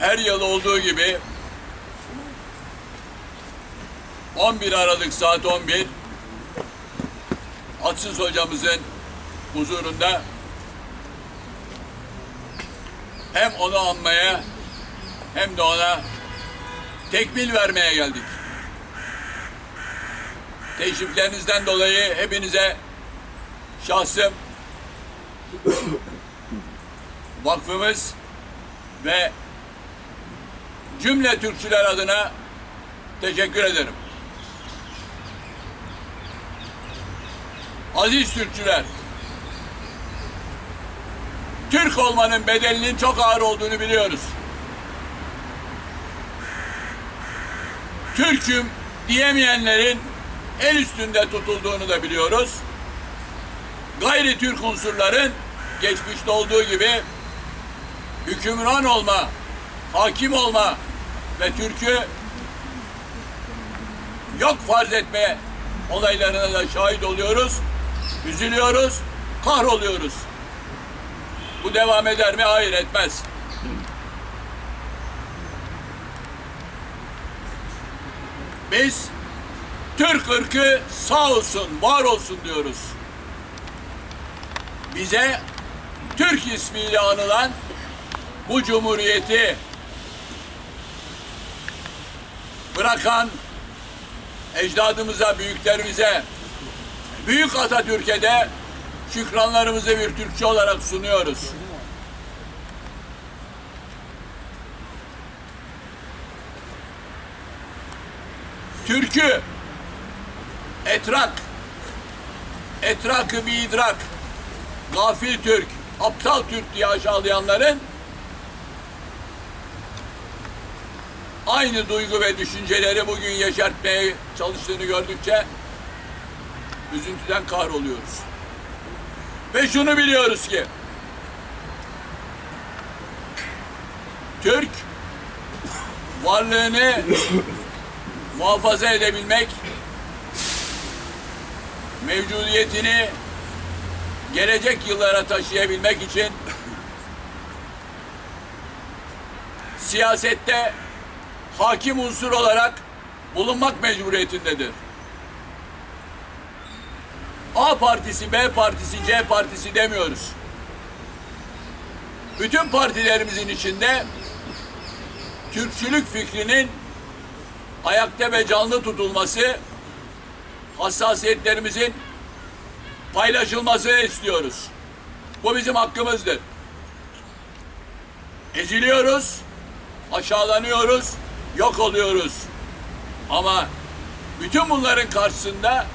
her yıl olduğu gibi 11 Aralık saat 11 Atsız hocamızın huzurunda hem onu anmaya hem de ona tekmil vermeye geldik. Teşriflerinizden dolayı hepinize şahsım, vakfımız ve cümle Türkçüler adına teşekkür ederim. Aziz Türkçüler, Türk olmanın bedelinin çok ağır olduğunu biliyoruz. Türk'üm diyemeyenlerin el üstünde tutulduğunu da biliyoruz. Gayri Türk unsurların geçmişte olduğu gibi hükümran olma, hakim olma ve Türk'ü yok farz etme olaylarına da şahit oluyoruz. Üzülüyoruz, kahroluyoruz. Bu devam eder mi? Hayır etmez. Biz Türk ırkı sağ olsun, var olsun diyoruz. Bize Türk ismiyle anılan bu cumhuriyeti bırakan ecdadımıza, büyüklerimize, Büyük Atatürk'e de şükranlarımızı bir Türkçe olarak sunuyoruz. Türkü, etrak, etrakı bir idrak, gafil Türk, aptal Türk diye aşağılayanların aynı duygu ve düşünceleri bugün yeşertmeye çalıştığını gördükçe üzüntüden kahroluyoruz. Ve şunu biliyoruz ki Türk varlığını muhafaza edebilmek mevcudiyetini gelecek yıllara taşıyabilmek için siyasette hakim unsur olarak bulunmak mecburiyetindedir. A partisi, B partisi, C partisi demiyoruz. Bütün partilerimizin içinde Türkçülük fikrinin ayakta ve canlı tutulması, hassasiyetlerimizin paylaşılmasını istiyoruz. Bu bizim hakkımızdır. Eziliyoruz, aşağılanıyoruz, yok oluyoruz. Ama bütün bunların karşısında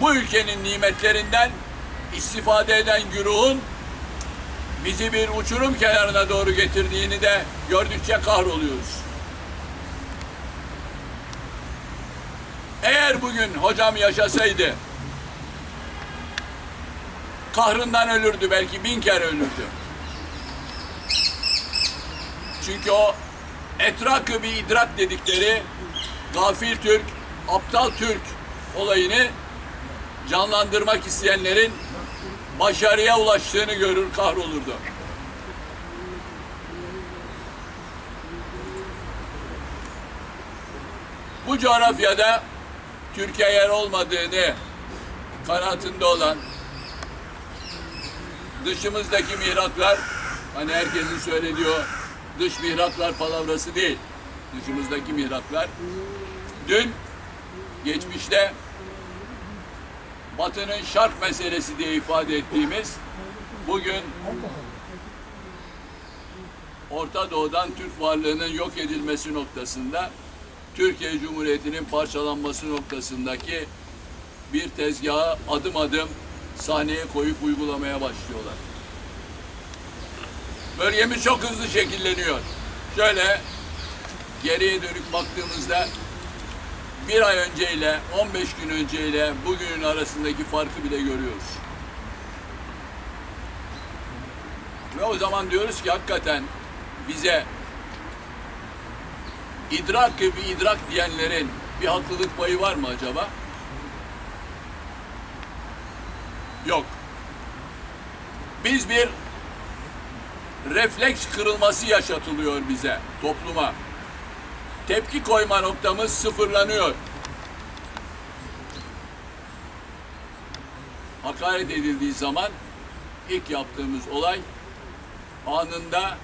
bu ülkenin nimetlerinden istifade eden güruhun bizi bir uçurum kenarına doğru getirdiğini de gördükçe kahroluyoruz. Eğer bugün hocam yaşasaydı kahrından ölürdü belki bin kere ölürdü. Çünkü o etrakı bir idrak dedikleri gafil Türk, aptal Türk olayını canlandırmak isteyenlerin başarıya ulaştığını görür kahrolurdu. Bu coğrafyada Türkiye yer olmadığını kanaatinde olan dışımızdaki mihraklar hani herkesin söylediği dış mihraklar palavrası değil. Dışımızdaki mihraklar dün geçmişte Batı'nın şark meselesi diye ifade ettiğimiz bugün Orta Doğu'dan Türk varlığının yok edilmesi noktasında Türkiye Cumhuriyeti'nin parçalanması noktasındaki bir tezgaha adım adım sahneye koyup uygulamaya başlıyorlar. Bölgemiz çok hızlı şekilleniyor. Şöyle geriye dönük baktığımızda bir ay önceyle 15 gün önceyle bugünün arasındaki farkı bile görüyoruz. Ve o zaman diyoruz ki hakikaten bize idrak bir idrak diyenlerin bir haklılık payı var mı acaba? Yok. Biz bir refleks kırılması yaşatılıyor bize, topluma. Tepki koyma noktamız sıfırlanıyor. Hakaret edildiği zaman ilk yaptığımız olay anında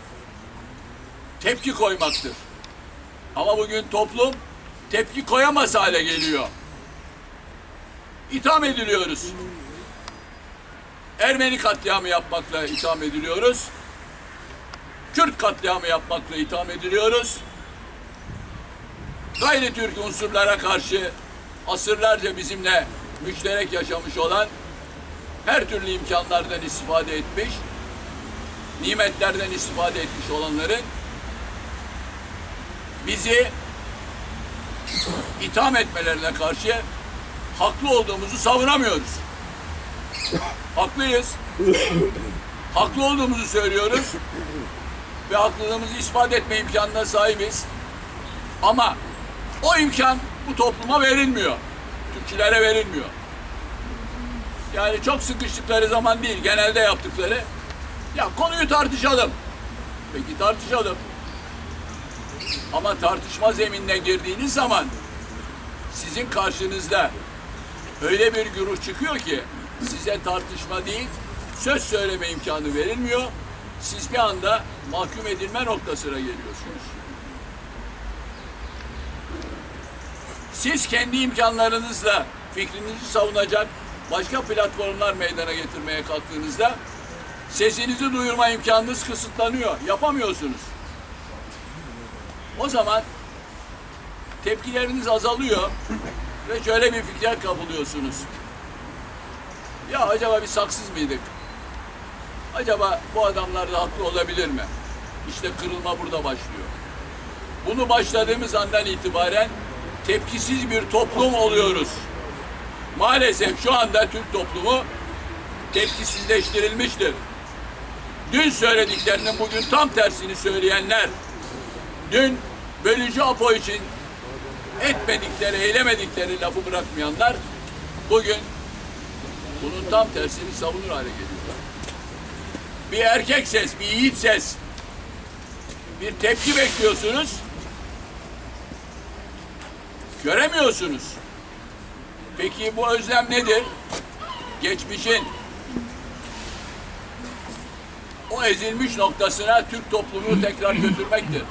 tepki koymaktır. Ama bugün toplum tepki koyamaz hale geliyor. İtham ediliyoruz. Ermeni katliamı yapmakla itham ediliyoruz. Kürt katliamı yapmakla itham ediliyoruz. Gayri Türk unsurlara karşı asırlarca bizimle müşterek yaşamış olan her türlü imkanlardan istifade etmiş, nimetlerden istifade etmiş olanların bizi itham etmelerine karşı haklı olduğumuzu savunamıyoruz. Haklıyız. Haklı olduğumuzu söylüyoruz. Ve haklılığımızı ispat etme imkanına sahibiz. Ama o imkan bu topluma verilmiyor. Türkçülere verilmiyor. Yani çok sıkıştıkları zaman değil, genelde yaptıkları. Ya konuyu tartışalım. Peki tartışalım. Ama tartışma zeminine girdiğiniz zaman sizin karşınızda öyle bir güruh çıkıyor ki size tartışma değil, söz söyleme imkanı verilmiyor. Siz bir anda mahkum edilme noktasına geliyorsunuz. Siz kendi imkanlarınızla fikrinizi savunacak başka platformlar meydana getirmeye kalktığınızda sesinizi duyurma imkanınız kısıtlanıyor. Yapamıyorsunuz. O zaman tepkileriniz azalıyor ve şöyle bir fikre kapılıyorsunuz. Ya acaba biz haksız mıydık? Acaba bu adamlar da haklı olabilir mi? İşte kırılma burada başlıyor. Bunu başladığımız andan itibaren tepkisiz bir toplum oluyoruz. Maalesef şu anda Türk toplumu tepkisizleştirilmiştir. Dün söylediklerinin bugün tam tersini söyleyenler, dün bölücü Apo için etmedikleri, eylemedikleri lafı bırakmayanlar bugün bunun tam tersini savunur hale geliyorlar. Bir erkek ses, bir yiğit ses, bir tepki bekliyorsunuz, göremiyorsunuz. Peki bu özlem nedir? Geçmişin o ezilmiş noktasına Türk toplumunu tekrar götürmektir.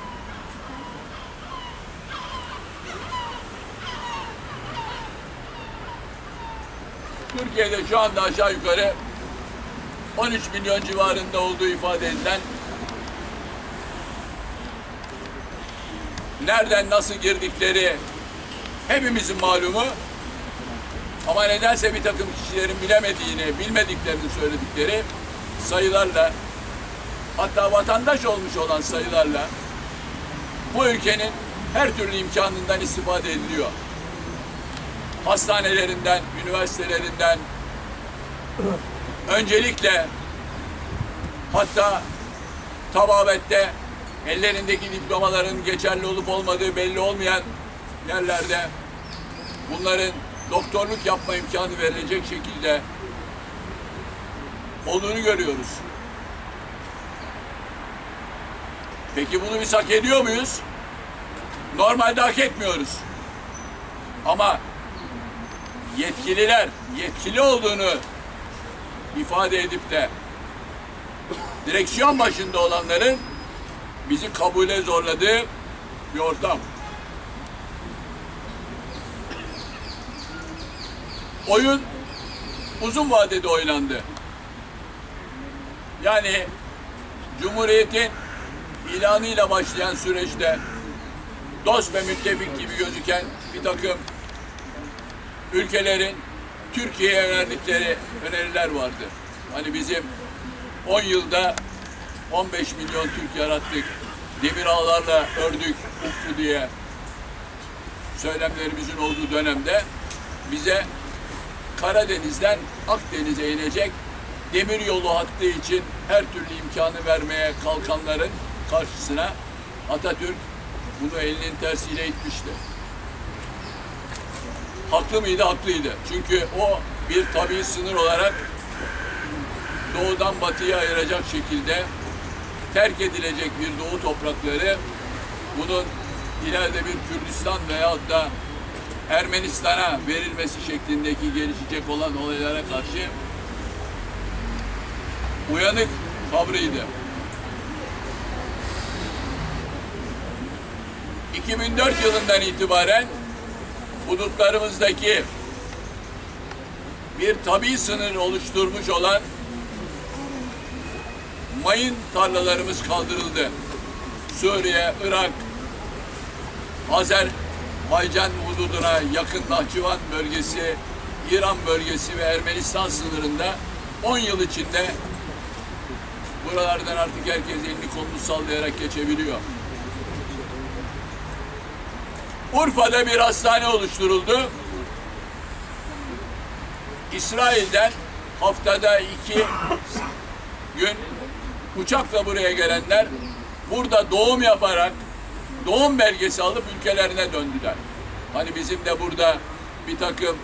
Türkiye'de şu anda aşağı yukarı 13 milyon civarında olduğu ifade edilen nereden nasıl girdikleri hepimizin malumu ama nedense bir takım kişilerin bilemediğini, bilmediklerini söyledikleri sayılarla hatta vatandaş olmuş olan sayılarla bu ülkenin her türlü imkanından istifade ediliyor. Hastanelerinden, üniversitelerinden öncelikle hatta tababette ellerindeki diplomaların geçerli olup olmadığı belli olmayan yerlerde bunların doktorluk yapma imkanı verilecek şekilde olduğunu görüyoruz. Peki bunu biz hak ediyor muyuz? Normalde hak etmiyoruz. Ama yetkililer yetkili olduğunu ifade edip de direksiyon başında olanların bizi kabule zorladığı bir ortam. Oyun uzun vadede oynandı. Yani Cumhuriyet'in ilanıyla başlayan süreçte dost ve müttefik gibi gözüken bir takım ülkelerin Türkiye'ye verdikleri öneriler vardı. Hani bizim 10 yılda 15 milyon Türk yarattık, demir ağlarla ördük ufku diye söylemlerimizin olduğu dönemde bize Karadeniz'den Akdeniz'e inecek demir yolu hattı için her türlü imkanı vermeye kalkanların karşısına Atatürk bunu elinin tersiyle itmişti. Haklı mıydı? Haklıydı. Çünkü o bir tabii sınır olarak doğudan batıya ayıracak şekilde terk edilecek bir doğu toprakları bunun ileride bir Kürdistan veyahut da Ermenistan'a verilmesi şeklindeki gelişecek olan olaylara karşı uyanık tavrıydı. 2004 yılından itibaren hudutlarımızdaki bir tabi sınır oluşturmuş olan mayın tarlalarımız kaldırıldı. Suriye, Irak, Azerbaycan hududuna yakın Nahçıvan bölgesi, İran bölgesi ve Ermenistan sınırında 10 yıl içinde buralardan artık herkes elini kolunu sallayarak geçebiliyor. Urfa'da bir hastane oluşturuldu. İsrail'den haftada iki gün uçakla buraya gelenler burada doğum yaparak doğum belgesi alıp ülkelerine döndüler. Hani bizim de burada bir takım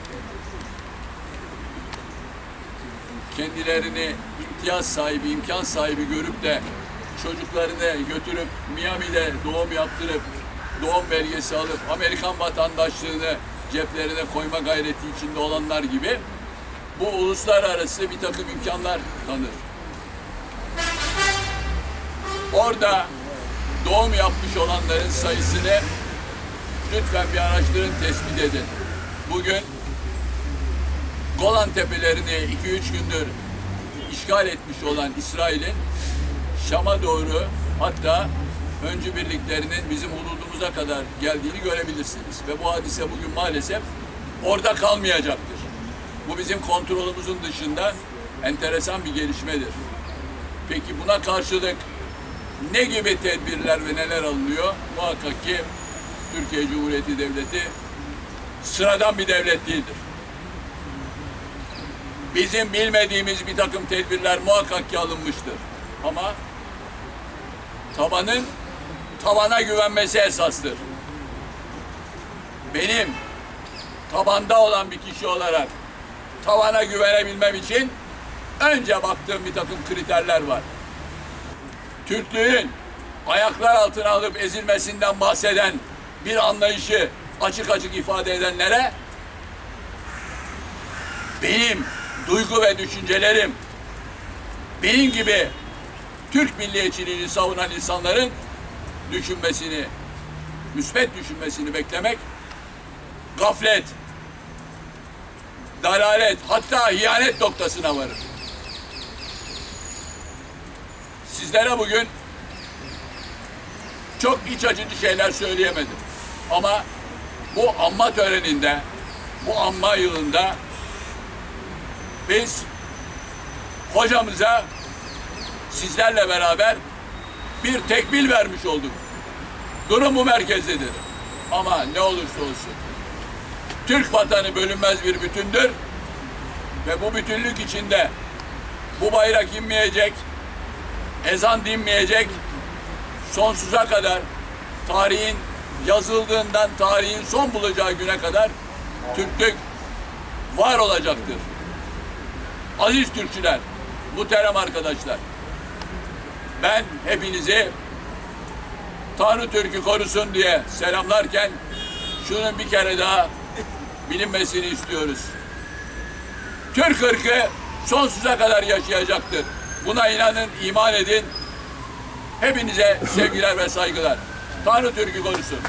kendilerini imtiyaz sahibi, imkan sahibi görüp de çocuklarını götürüp Miami'de doğum yaptırıp doğum belgesi alıp Amerikan vatandaşlığını ceplerine koyma gayreti içinde olanlar gibi bu uluslararası bir takım imkanlar tanır. Orada doğum yapmış olanların sayısını lütfen bir araştırın, tespit edin. Bugün Golan Tepelerini 2-3 gündür işgal etmiş olan İsrail'in Şam'a doğru hatta öncü birliklerinin bizim hududumuza kadar geldiğini görebilirsiniz. Ve bu hadise bugün maalesef orada kalmayacaktır. Bu bizim kontrolümüzün dışında enteresan bir gelişmedir. Peki buna karşılık ne gibi tedbirler ve neler alınıyor? Muhakkak ki Türkiye Cumhuriyeti Devleti sıradan bir devlet değildir. Bizim bilmediğimiz bir takım tedbirler muhakkak ki alınmıştır. Ama tabanın tabana güvenmesi esastır. Benim tabanda olan bir kişi olarak tavana güvenebilmem için önce baktığım bir takım kriterler var. Türklüğün ayaklar altına alıp ezilmesinden bahseden bir anlayışı açık açık ifade edenlere benim duygu ve düşüncelerim benim gibi Türk milliyetçiliğini savunan insanların düşünmesini, müsbet düşünmesini beklemek gaflet, dalalet hatta ihanet noktasına varır. Sizlere bugün çok iç açıcı şeyler söyleyemedim. Ama bu anma töreninde, bu anma yılında biz hocamıza sizlerle beraber bir tekbil vermiş olduk. Durum bu merkezdedir. Ama ne olursa olsun Türk vatanı bölünmez bir bütündür ve bu bütünlük içinde bu bayrak inmeyecek, ezan dinmeyecek, sonsuza kadar tarihin yazıldığından tarihin son bulacağı güne kadar Türklük var olacaktır. Aziz Türkçüler, muhterem arkadaşlar, ben hepinizi Tanrı Türk'ü korusun diye selamlarken şunun bir kere daha bilinmesini istiyoruz. Türk ırkı sonsuza kadar yaşayacaktır. Buna inanın, iman edin. Hepinize sevgiler ve saygılar. Tanrı Türk'ü korusun.